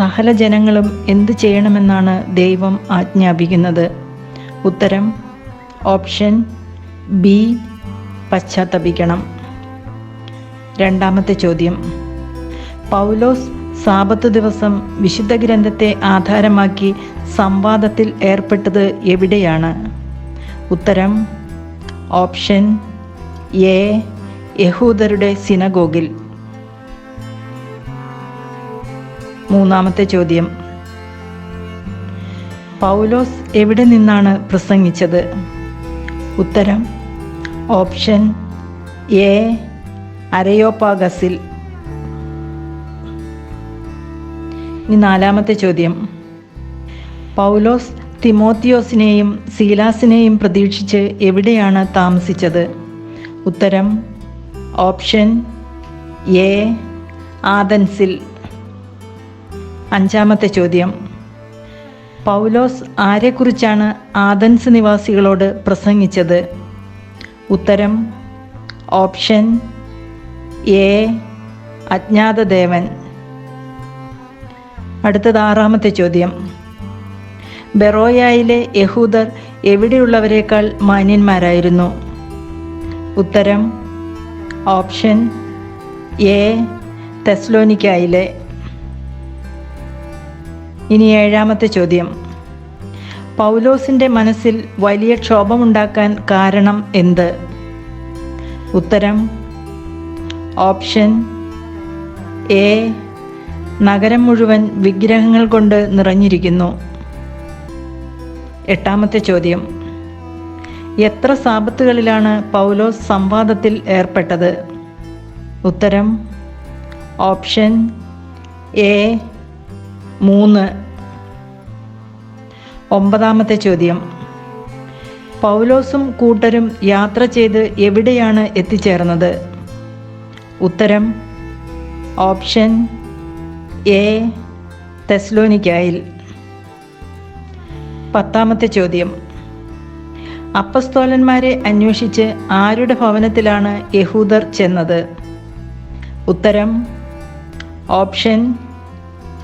സകല ജനങ്ങളും എന്ത് ചെയ്യണമെന്നാണ് ദൈവം ആജ്ഞാപിക്കുന്നത്? ഉത്തരം ഓപ്ഷൻ ബി പശ്ചാത്തപിക്കണം. രണ്ടാമത്തെ ചോദ്യം. പൗലോസ് സാപത്ത് ദിവസം വിശുദ്ധ ഗ്രന്ഥത്തെ ആധാരമാക്കി സംവാദത്തിൽ ഏർപ്പെട്ടത് എവിടെയാണ്? ഉത്തരം ഓപ്ഷൻ എ യഹൂദരുടെ സിനഗോഗിൽ. മൂന്നാമത്തെ ചോദ്യം. പൗലോസ് എവിടെ നിന്നാണ് പ്രസംഗിച്ചത്? ഉത്തരം ഓപ്ഷൻ എ അരയോപാഗസിൽ ഇനി നാലാമത്തെ ചോദ്യം. പൗലോസ് തിമോത്തിയോസിനെയും സീലാസിനെയും പ്രതീക്ഷിച്ച് എവിടെയാണ് താമസിച്ചത്? ഉത്തരം ഓപ്ഷൻ എ ആദൻസിൽ അഞ്ചാമത്തെ ചോദ്യം. പൗലോസ് ആരെക്കുറിച്ചാണ് ആദൻസ് നിവാസികളോട് പ്രസംഗിച്ചത്? ഉത്തരം ഓപ്ഷൻ എ അജ്ഞാതദേവൻ. അടുത്തത് ആറാമത്തെ ചോദ്യം. ബെറോയായിലെ യഹൂദർ എവിടെയുള്ളവരെക്കാൾ മാന്യന്മാരായിരുന്നു? ഉത്തരം ഓപ്ഷൻ എ തെസ്ലോനിക്കായിലെ. ഇനി ഏഴാമത്തെ ചോദ്യം. പൗലോസിന്റെ മനസ്സിൽ വലിയ ക്ഷോഭമുണ്ടാക്കാൻ കാരണം എന്ത്? ഉത്തരം ഓപ്ഷൻ എ നഗരം മുഴുവൻ വിഗ്രഹങ്ങൾ കൊണ്ട് നിറഞ്ഞിരിക്കുന്നു. എട്ടാമത്തെ ചോദ്യം. എത്ര സാപത്തുകളിലാണ് പൗലോസ് സംവാദത്തിൽ ഏർപ്പെട്ടത്? ഉത്തരം ഓപ്ഷൻ എ മൂന്ന്. ഒമ്പതാമത്തെ ചോദ്യം. പൗലോസും കൂട്ടരും യാത്ര ചെയ്ത് എവിടെയാണ് എത്തിച്ചേർന്നത്? ഉത്തരം ഓപ്ഷൻ എ തെസ്ലോനിക്കായിൽ. പത്താമത്തെ ചോദ്യം. അപ്പസ്തോലന്മാരെ അന്വേഷിച്ച് ആരുടെ ഭവനത്തിലാണ് യഹൂദർ ചെന്നത്? ഉത്തരം ഓപ്ഷൻ